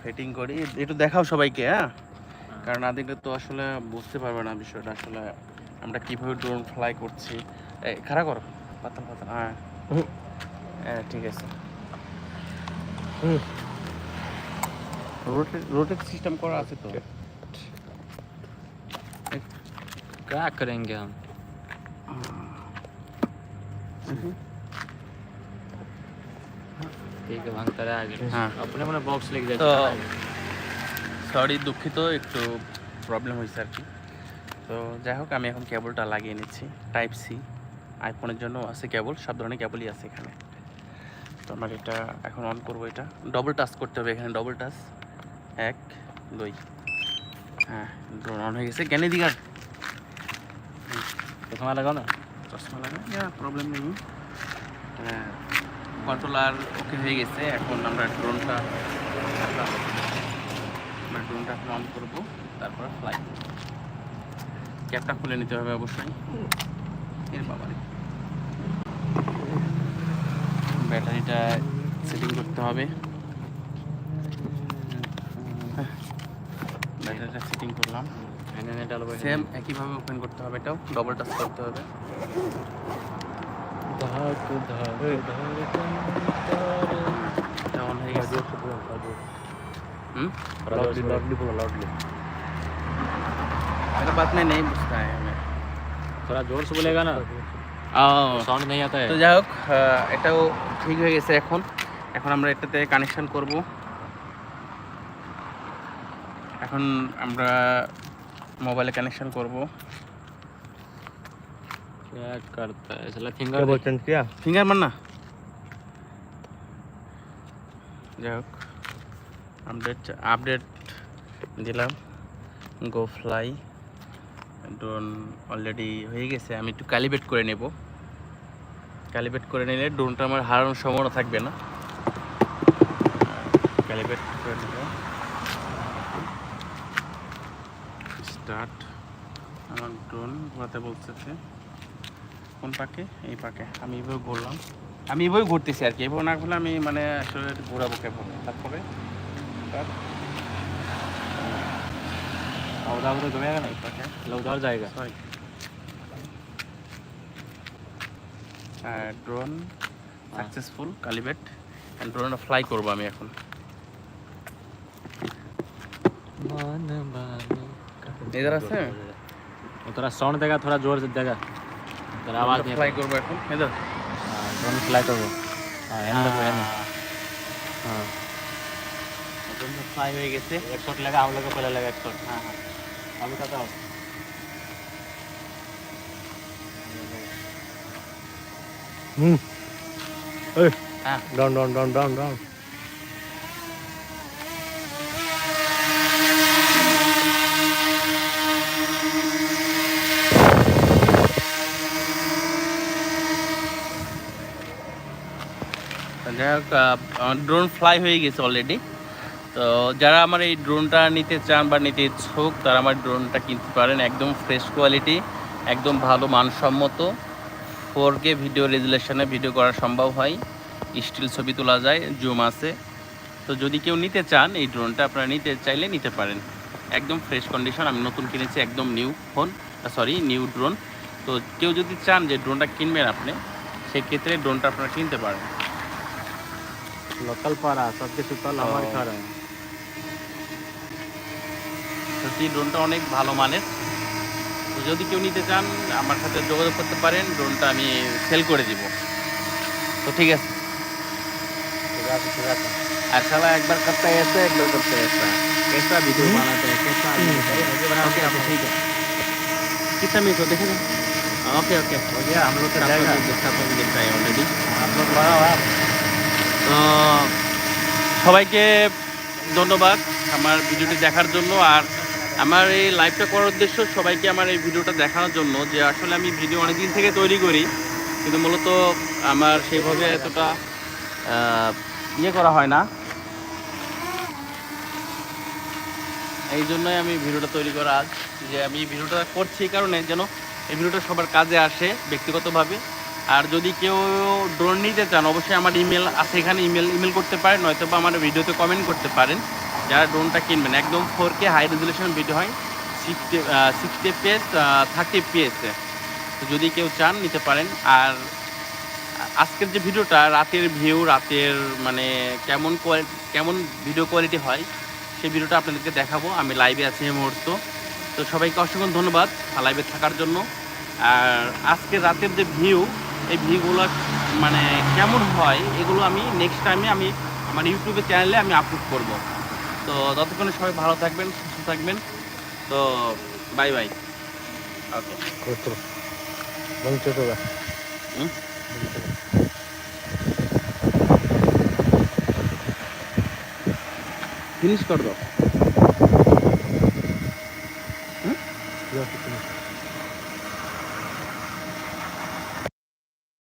Fitting করি একটু দেখাও সবাইকে হ্যাঁ কারণ না দেখলে তো আসলে বুঝতে পারবে না বিষয়টা আসলে আমরা কীভাবে ড্রোন ফ্লাই করছি এই খারাপ করো পাতাল পাতাল হ্যাঁ হুম। হ্যাঁ ঠিক আছে হুম। রোটেট রোটেট সিস্টেম করা আছে তো क्या करेंगे हम ठीक है भागता रहे आगे हाँ। अपने अपने बॉक्स लेके তো जाते সরি দুঃখিত একটু প্রবলেম হয়েছে আর কি তো যাই হোক আমি এখন কেবলটা লাগিয়ে নিচ্ছি টাইপ সি আইফোনের জন্য আছে কেবল সব ধরনের কেবলই আছে এখানে তো আমার এটা এখন অন করবো এটা ডবল টাচ করতে হবে এখানে ডবল টাচ এক দুই হ্যাঁ ড্রোন অন হয়ে গেছে জ্ঞানী দিঘার चश्मा लगाओ ना চশমা লাগা প্রবলেম নেই কন্ট্রোলার ওকে হয়ে গেছে এখন আমরা ড্রোনটা আমরা ড্রোনটা অন করব তারপর ফ্লাই ক্যাপটা খুলে নিতে হবে অবশ্যই। এর বাবারে। ব্যাটারিটা সেটিং করতে হবে। ব্যাটারিটা সেটিং করলাম। সেম একইভাবে ওপেন করতে হবে এটাও ডবল টাচ করতে হবে। धाक धाक এটা অন হয়ে গেছে হুম लाउडली लाउडली बोलो लाउडली मेरा बात में नहीं बुझता है हमें थोड़ा जोर से बोलेगा ना साउंड नहीं आता है তো যাই হোক আহ, এটাও ঠিক হয়ে গেছে এখন এখন আমরা এটাতে কানেকশন করব এখন আমরা মোবাইলে কানেকশন করব क्या करता है चला क्या फिंगर बोल चेंज किया ফিঙ্গার মার না যাই হোক আপডেট আপডেট দিলাম গো ফ্লাই ড্রোন অলরেডি হয়ে গেছে আমি একটু ক্যালিব্রেট করে নেব ক্যালিব্রেট করে নিলে ড্রোনটা আমার হারানোর সম্ভাবনা থাকবে না ক্যালিব্রেট করে নেব স্টার্ট আমার ড্রোন ঘোরাতে বলতেছে কোন পাকে এই পাকে আমি এইভাবে ঘুরলাম আমি এইভাবে ঘুরতেছি আর কি এইভাবে না ঘুরলে আমি মানে আসলে একটু ঘোরাবো কেবল তারপরে उधर उधर घूमेगा ना এই পাকে चलो उधर जाएगा সরি ড্রোন সাকসেসফুল কালিবেট ড্রোনটা ফ্লাই করবো আমি এখন এদের আছে वो थोड़ा साउंड देगा थोड़ा जोर से देगा तेरा आवाज नहीं ফ্লাই করবো এখন এদের ड्रोन फ्लाई करो हाँ एंड देखो एंड हाँ ড্রোনটা ফ্লাই হয়ে গেছে एक शॉट लगा हम लोग को पहले लगा एक शॉट हाँ हाँ अभी खाता हो हम्म ए হ্যাঁ down down down down down drone fly হয়ে গেছে অলরেডি তো যারা আমার এই ড্রোনটা নিতে চান বা নিতে ইচ্ছুক, তারা আমার ড্রোনটা কিনতে পারেন। একদম ফ্রেশ কোয়ালিটি একদম ভালো, মানসম্মত। ফোর কে ভিডিও রেজুলেশনে ভিডিও করা সম্ভব হয়। স্টিল ছবি তোলা যায় জুম আছে। তো যদি কেউ নিতে চান এই ড্রোনটা আপনারা নিতে চাইলে নিতে পারেন। একদম ফ্রেশ কন্ডিশন আমি নতুন কিনেছি, একদম new phone sorry new drone তো কেউ যদি চান যে ড্রোনটা কিনবেন আপনি, সেক্ষেত্রে ড্রোনটা আপনারা কিনতে পারেন। लोकल पारा सबके सुतल हमारे ओ। खा रहे हैं সত্যি ড্রোনটা অনেক ভালো মানের তো যদি কেউ নিতে চান আমার সাথে যোগাযোগ করতে পারেন ড্রোনটা আমি সেল করে দিব তো ঠিক আছে ठीक है ठीक है আর সালা একবার করতে ऐसे एक बार करते ऐसा कैसा वीडियो बनाते हैं कैसा ओके ओके ठीक है कितना मिनट हो देखे ओके ओके हो गया हम लोग का जाएगा देखा तो देखा है ऑलरेडी आप लोग बड़ा हुआ তো সবাইকে ধন্যবাদ আমার ভিডিওটি দেখার জন্য আর আমার এই লাইভটা করার উদ্দেশ্য সবাইকে আমার এই ভিডিওটা দেখানোর জন্য যে আসলে আমি ভিডিও অনেক দিন থেকে তৈরি করি, কিন্তু মূলত আমার সেইভাবে এতটা ইয়ে করা হয় না। এই জন্যই আমি ভিডিওটা তৈরি করা আজ, যে আমি ভিডিওটা করছি এই কারণে যেন এই ভিডিওটা সবার কাজে আসে ব্যক্তিগতভাবে। আর যদি কেউ ড্রোন নিতে চান, অবশ্যই আমার ইমেল আছে এখানে ইমেল ইমেল করতে পারেন নয়তো বা আমার ভিডিওতে কমেন্ট করতে পারেন। যারা ড্রোনটা কিনবেন, একদম four K high resolution video হয় সিক্সটি সিক্সটি পিএস থার্টি পিএসে তো যদি কেউ চান, নিতে পারেন। আর আজকের যে ভিডিওটা, রাতের ভিউ রাতের মানে কেমন কেমন ভিডিও কোয়ালিটি হয়, সেই ভিডিওটা আপনাদেরকে দেখাবো। আমি লাইভে আছি এই মুহূর্ত। তো সবাইকে অসংখ্য ধন্যবাদ লাইভে থাকার জন্য। আর আজকের রাতের যে ভিউ এই ভিডিওগুলো মানে কেমন হয় এগুলো আমি নেক্সট টাইমে আমি আমার ইউটিউবে চ্যানেলে আমি আপলোড করব। তো ততক্ষণে সবাই ভালো থাকবেন সুস্থ থাকবেন। তো bye bye okay hmm? Finish